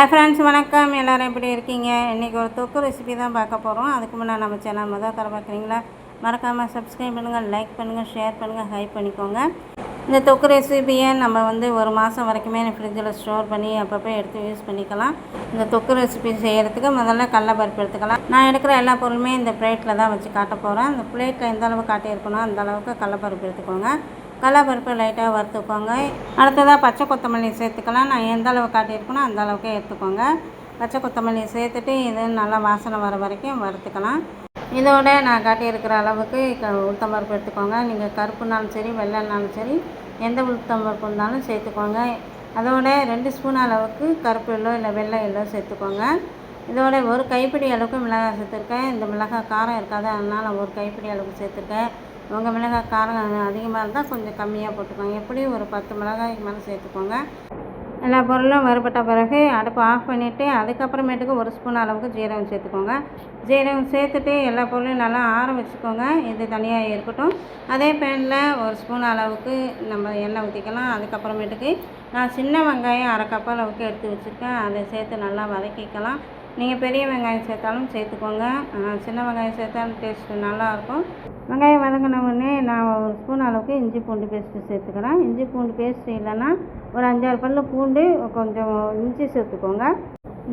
Hi friends வணக்கம். எல்லோரும் எப்படி இருக்கீங்க? இன்றைக்கி ஒரு தொக்கு ரெசிபி தான் பார்க்க போகிறோம் அதுக்கு முன்னே நம்ம சேனல் முதல் தர பார்க்குறீங்களா மறக்காமல் சப்ஸ்கிரைப் பண்ணுங்கள் லைக் பண்ணுங்கள் ஷேர் பண்ணுங்கள் ஹை பண்ணிக்கோங்க. இந்த தொக்கு ரெசிபியை நம்ம வந்து ஒரு மாதம் வரைக்குமே ஃப்ரிட்ஜில் ஸ்டோர் பண்ணி அப்பப்போ எடுத்து யூஸ் பண்ணிக்கலாம். இந்த தொக்கு ரெசிபி செய்கிறதுக்கு முதல்ல கடலப்பருப்பு எடுத்துக்கலாம். நான் எடுக்கிற எல்லா பொருளுமே இந்த பிளேட்டில் தான் வச்சு காட்ட போகிறேன் அந்த பிளேட்டில் எந்த அளவுக்கு காட்டியிருக்கணும் அந்த அளவுக்கு கடலப்பருப்பு எடுத்துக்கோங்க. கடலப்பருப்பு லைட்டாக வறுத்துக்கோங்க. அடுத்ததாக பச்சை கொத்தமல்லி சேர்த்துக்கலாம். நான் எந்த அளவு காட்டியிருக்கணும் அந்த அளவுக்கு எடுத்துக்கோங்க. பச்சை கொத்தமல்லி சேர்த்துட்டு இது நல்லா வாசனை வர வரைக்கும் வறுத்துக்கலாம். இதோட நான் காட்டியிருக்கிற அளவுக்கு க உளுத்தம்பருப்பு எடுத்துக்கோங்க. நீங்கள் கருப்புனாலும் சரி வெள்ளைனாலும் சரி எந்த உளுத்தம்பருப்பு இருந்தாலும் சேர்த்துக்கோங்க. அதோட ரெண்டு ஸ்பூன் அளவுக்கு கருப்பு எல்லோ இல்லை வெள்ளை எல்லோ சேர்த்துக்கோங்க. இதோட ஒரு கைப்பிடி அளவுக்கு மிளகாய் சேர்த்துருக்கேன். இந்த மிளகாய் காரம் இருக்காது அதனால் ஒரு கைப்பிடி அளவுக்கு சேர்த்துருக்கேன். உங்கள் மிளகாய் காரம் அதிகமாக இருந்தால் கொஞ்சம் கம்மியாக போட்டுக்கோங்க. எப்படியும் ஒரு பத்து மிளகாய்க்கு மேலே சேர்த்துக்கோங்க. எல்லா பொருளும் வறுபட்ட பிறகு அடுப்பு ஆஃப் பண்ணிவிட்டு அதுக்கப்புறமேட்டுக்கு ஒரு ஸ்பூன் அளவுக்கு ஜீரகம் சேர்த்துக்கோங்க. ஜீரகம் சேர்த்துட்டு எல்லா பொருளையும் நல்லா ஆற வச்சுக்கோங்க. இது தனியாக இருக்கட்டும். அதே பேனில் ஒரு ஸ்பூன் அளவுக்கு நம்ம எண்ணெய் ஊற்றிக்கலாம் அதுக்கப்புறமேட்டுக்கு நான் சின்ன வெங்காயம் அரை கப் அளவுக்கு எடுத்து வச்சுருக்கேன். அதை சேர்த்து நல்லா வதக்கிக்கலாம். நீங்கள் பெரிய வெங்காயம் சேர்த்தாலும் சேர்த்துக்கோங்க. சின்ன வெங்காயம் சேர்த்தாலும் டேஸ்ட்டு நல்லாயிருக்கும். வெங்காயம் வதங்கின உடனே நான் ஒரு ஸ்பூன் அளவுக்கு இஞ்சி பூண்டு பேஸ்ட்டு சேர்த்துக்கிறேன். இஞ்சி பூண்டு பேஸ்ட்டு இல்லைன்னா ஒரு அஞ்சாறு பல்லு பூண்டு கொஞ்சம் இஞ்சி சேர்த்துக்கோங்க.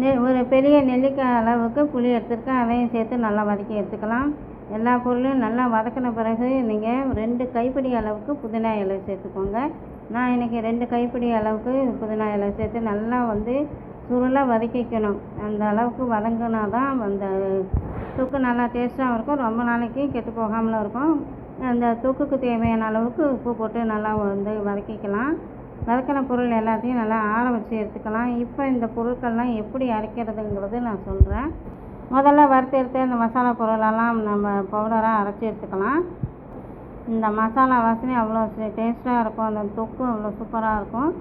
நெ ஒரு பெரிய நெல்லிக்காய் அளவுக்கு புளி எடுத்துருக்கேன். அதையும் சேர்த்து நல்லா வதக்கி எடுத்துக்கலாம். எல்லா பொருளையும் நல்லா வதக்கின பிறகு நீங்கள் ரெண்டு கைப்பிடி அளவுக்கு புதினா இலை சேர்த்துக்கோங்க. நான் இன்றைக்கி ரெண்டு கைப்பிடி அளவுக்கு புதினா இலை சேர்த்து நல்லா வந்து சுருளாக வதக்கிக்கணும். அந்த அளவுக்கு வதங்கினா தான் அந்த தொக்கு நல்லா டேஸ்ட்டாகவும் இருக்கும். ரொம்ப நாளைக்கு கெட்டு போகாமலும் இருக்கும். அந்த தொக்குக்கு தேவையான அளவுக்கு உப்பு போட்டு நல்லா வந்து வதக்கிக்கலாம். வதக்கின பொருள் எல்லாத்தையும் நல்லா ஆற வச்சு எடுத்துக்கலாம். இப்போ இந்த பொருட்கள்லாம் எப்படி அரைக்கிறதுங்கிறது நான் சொல்கிறேன் முதல்ல வறுத்து எடுத்து அந்த மசாலா பொருளெல்லாம் நம்ம பவுடராக அரைச்சி எடுத்துக்கலாம். இந்த மசாலா வாசனை அவ்வளோ டேஸ்ட்டாக இருக்கும். அந்த தொக்கும் அவ்வளோ சூப்பராக இருக்கும்.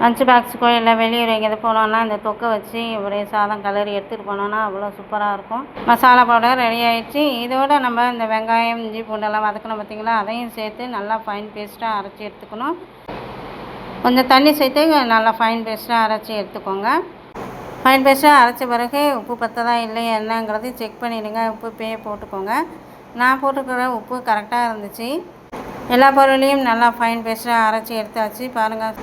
லஞ்ச் பாக்ஸுக்கோ இல்லை வெளியூர் எங்கேயாவது போனோன்னா இந்த தொக்கை வச்சு ஒரே சாதம் கலரி எடுத்துகிட்டு போனோன்னா அவ்வளோ சூப்பராக இருக்கும். மசாலா பவுடர் ரெடி ஆகிடுச்சு இதோட நம்ம இந்த வெங்காயம் இஞ்சி பூண்டெல்லாம் வதக்கணும் பார்த்திங்களா? அதையும் சேர்த்து நல்லா ஃபைன் பேஸ்ட்டாக அரைச்சி எடுத்துக்கணும். கொஞ்சம் தண்ணி சேர்த்து நல்லா ஃபைன் பேஸ்ட்டாக அரைச்சி எடுத்துக்கோங்க. ஃபைன் பேஸ்ட்டாக அரைச்ச பிறகு உப்பு பத்ததா இல்லை என்னங்கிறது செக் பண்ணிவிடுங்க உப்பு பே போட்டுக்கோங்க. நான் போட்டுக்கிற உப்பு கரெக்டாக இருந்துச்சு. எல்லா பொருளையும் நல்லா ஃபைன் பேஸ்ட்டாக அரைச்சி எடுத்தாச்சு. பாருங்கள்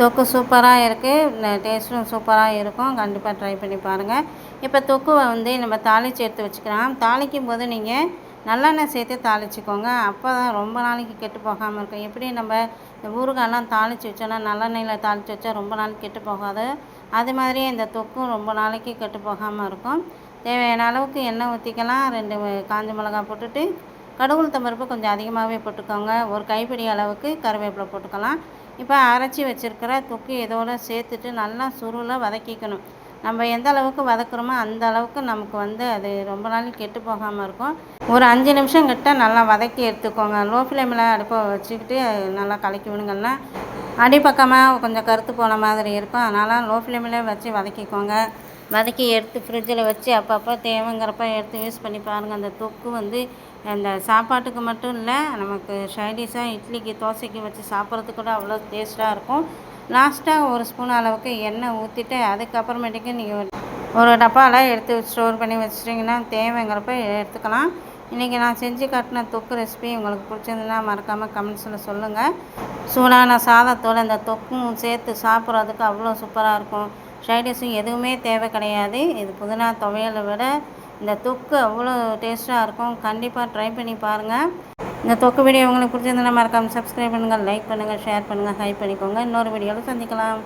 தொக்கு சூப்பராக இருக்குது டேஸ்ட்டும் சூப்பராக இருக்கும். கண்டிப்பாக ட்ரை பண்ணி பாருங்கள் இப்போ தொக்குவை வந்து நம்ம தாளித்து எடுத்து வச்சுக்கலாம். தாளிக்கும் போது நீங்கள் நல்லெண்ணெய் சேர்த்து தாளிச்சிக்கோங்க. அப்போ தான் ரொம்ப நாளைக்கு கெட்டு போகாமல் இருக்கும். எப்படி நம்ம இந்த ஊறுகாயெல்லாம் தாளித்து வச்சோன்னா நல்லெண்ணெயில் தாளித்து வச்சா ரொம்ப நாளைக்கு கெட்டு போகாது. அது மாதிரியே இந்த தொக்கும் ரொம்ப நாளைக்கு கெட்டு போகாமல் இருக்கும். தேவையான அளவுக்கு எண்ணெய் ஊற்றிக்கலாம் ரெண்டு காஞ்ச மிளகா போட்டுட்டு கடவுள் பருப்பு கொஞ்சம் அதிகமாகவே போட்டுக்கோங்க. ஒரு கைப்பிடி அளவுக்கு கருவேப்பிலை போட்டுக்கலாம். இப்போ அரைச்சி வச்சுருக்கிற தொக்கு இதோடு சேர்த்துட்டு நல்லா சுருளாக வதக்கிக்கணும். நம்ம எந்த அளவுக்கு வதக்குறோமோ அந்த அளவுக்கு நமக்கு வந்து அது ரொம்ப நாள் கெட்டு போகாமல் இருக்கும். ஒரு அஞ்சு நிமிஷம் கிட்ட நல்லா வதக்கி எடுத்துக்கோங்க. லோ ஃப்ளேமில் அடுப்பை வச்சுக்கிட்டு நல்லா கலக்கி விடுங்கன்னா அடிப்பக்கமாக கொஞ்சம் கருத்து போன மாதிரி இருக்கும். அதனால் லோ ஃப்ளேமில் வச்சு வதக்கிக்கோங்க. வதக்கி எடுத்து ஃப்ரிட்ஜில் வச்சு அப்பப்போ தேவைங்கிறப்ப எடுத்து யூஸ் பண்ணி பாருங்கள் அந்த தொக்கு வந்து அந்த சாப்பாட்டுக்கு மட்டும் இல்லை நமக்கு சைடிஷாக இட்லிக்கு தோசைக்கு வச்சு சாப்பிட்றதுக்கு கூட அவ்வளோ டேஸ்ட்டாக இருக்கும். லாஸ்ட்டாக ஒரு ஸ்பூன் அளவுக்கு எண்ணெய் ஊற்றிட்டு அதுக்கப்புறமேட்டுக்கு நீங்கள் ஒரு டப்பாவில் எடுத்து ஸ்டோர் பண்ணி வச்சிட்டிங்கன்னா தேவைங்கிறப்ப எடுத்துக்கலாம். இன்றைக்கி நான் செஞ்சு காட்டின தொக்கு ரெசிபி உங்களுக்கு பிடிச்சிருந்துன்னா மறக்காமல் கமெண்ட்ஸில் சொல்லுங்கள் சூடான சாதத்தோடு இந்த தொக்கும் சேர்த்து சாப்பிட்றதுக்கு அவ்வளோ சூப்பராக இருக்கும். சைடிஷும் எதுவுமே தேவை கிடையாது. இது புதினா துவையலை விட இந்த தொக்கு அவ்வளோ டேஸ்ட்டாக இருக்கும். கண்டிப்பாக ட்ரை பண்ணி பாருங்கள் இந்த தொக்கு வீடியோ உங்களுக்கு பிடிச்சிருந்தா மறக்காமல் சப்ஸ்கிரைப் பண்ணுங்கள் லைக் பண்ணுங்கள் ஷேர் பண்ணுங்கள் ஹைப் பண்ணிக்கோங்க. இன்னொரு வீடியோவில் சந்திக்கலாம்.